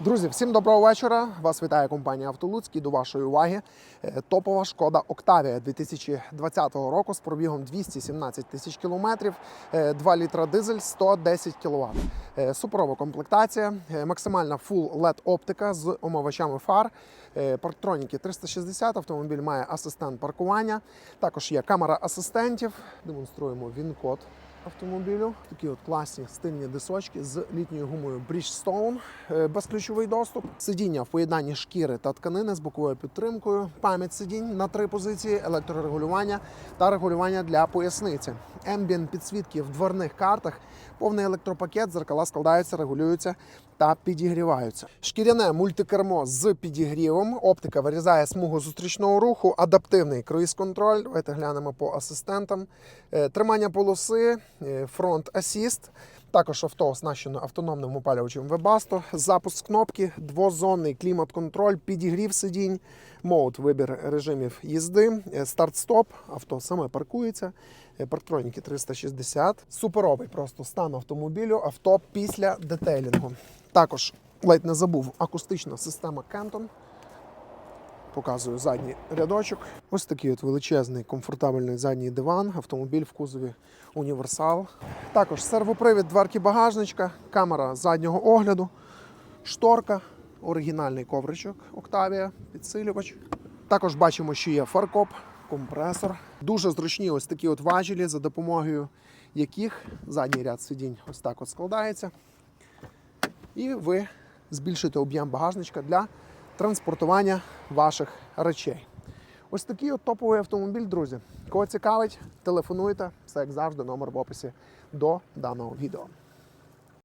Друзі, всім доброго вечора. Вас вітає компанія «Автолуцьк» до вашої уваги е, топова шкода Октавія 2020 року з пробігом 217 тисяч кілометрів, е, 2 літра дизель, 110 кВт. Е, Суперова комплектація, е, максимальна full LED оптика з омивачами фар. е, Парктроніки 360, автомобіль має асистент паркування. Також є камера асистентів. Демонструємо він-код автомобілю. Такі от класні стильні дисочки з літньою гумою Bridgestone, е, безключовий доступ, сидіння в поєднанні шкіри та тканини з боковою підтримкою, пам'ять сидінь на три позиції, електрорегулювання та регулювання для поясниці. Ембієнт підсвітки в дверних картах, повний електропакет, зеркала складаються, регулюються та підігріваються. Шкіряне мультикермо з підігрівом. Оптика вирізає смугу зустрічного руху, адаптивний круїз-контроль. Давайте глянемо по асистентам. Е, Тримання полоси, е, фронт асіст. Також авто оснащено автономним опалювачем Webasto, запуск кнопки, двозонний клімат-контроль, підігрів сидінь, мод, вибір режимів їзди, е, старт-стоп, авто саме паркується, е, парктроніки 360. Суперовий просто стан автомобілю, авто після детейлінгу. Також ледь не забув акустична система Kenton. Показую задній рядочок. Ось такий от величезний комфортабельний задній диван, автомобіль в кузові універсал. Також сервопривід дверки багажничка, камера заднього огляду, шторка, оригінальний ковричок Octavia, підсилювач. Також бачимо, що є фаркоп, компресор. Дуже зручні ось такі от важелі, за допомогою яких задній ряд сидінь ось так от складається. І ви збільшите об'єм багажничка для транспортування ваших речей. Ось такий от топовий автомобіль, друзі. Кого цікавить, телефонуйте. Все як завжди, номер в описі до даного відео.